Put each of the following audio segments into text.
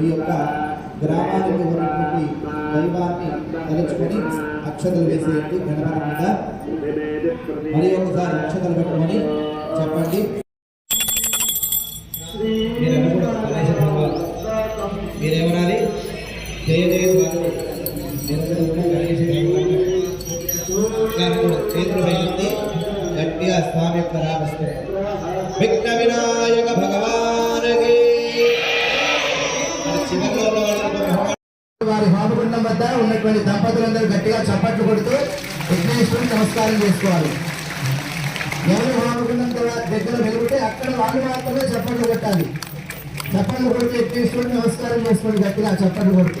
ఈ యొక్క గ్రామానికి ఉన్నటువంటి దైవాన్ని తలుచుకొని అక్షతలు వేసేయండి గణపతి మీద. మరి ఒకసారి అక్షతలు పెట్టమని చెప్పండి. మీరెవరు మీరేమనాలి జయ జయ స్వామి. కూడా గణేశ చేతులు వేయండి. గట్టిగా స్వామి యొక్క రామస్తే విఘ్న వినాయక భగవాన్. మన చివరిలో ఉన్న వారి వద్ద ఉన్నటువంటి దంపతులందరూ గట్టిగా చప్పట్లు కొడుతూ విఘ్నేశ్వరుని నమస్కారం చేసుకోవాలి. ఎవరి హోమగుండం దగ్గర- వెలుగుతే అక్కడ వాళ్ళు మాత్రమే చప్పట్లు కొట్టాలి. చప్పట్లు కొడుతూ విఘ్నేశ్వరుని నమస్కారం చేసుకోండి గట్టిగా చప్పట్లు కొడుతూ.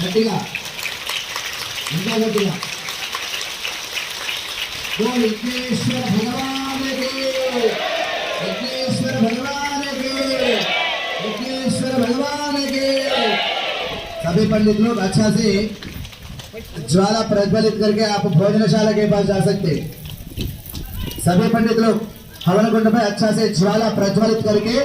గట్టిగా చప్పట్లు కొట్టి స్వామికి నమస్కారం చేసుకోండి గట్టిగా ఇంకా గట్టిగా ఓ విఘ్నేశ్వర భగవానికి విఘ్నేశ్వర భగవానికి विघ्नेश्वर भगवान के सभी पंडित लोग अच्छा से ज्वाला प्रज्वलित करके आप भोजनशाला के पास जा सकते हैं। सभी पंडित लोग हवन कुंड में अच्छा से ज्वाला प्रज्वलित करके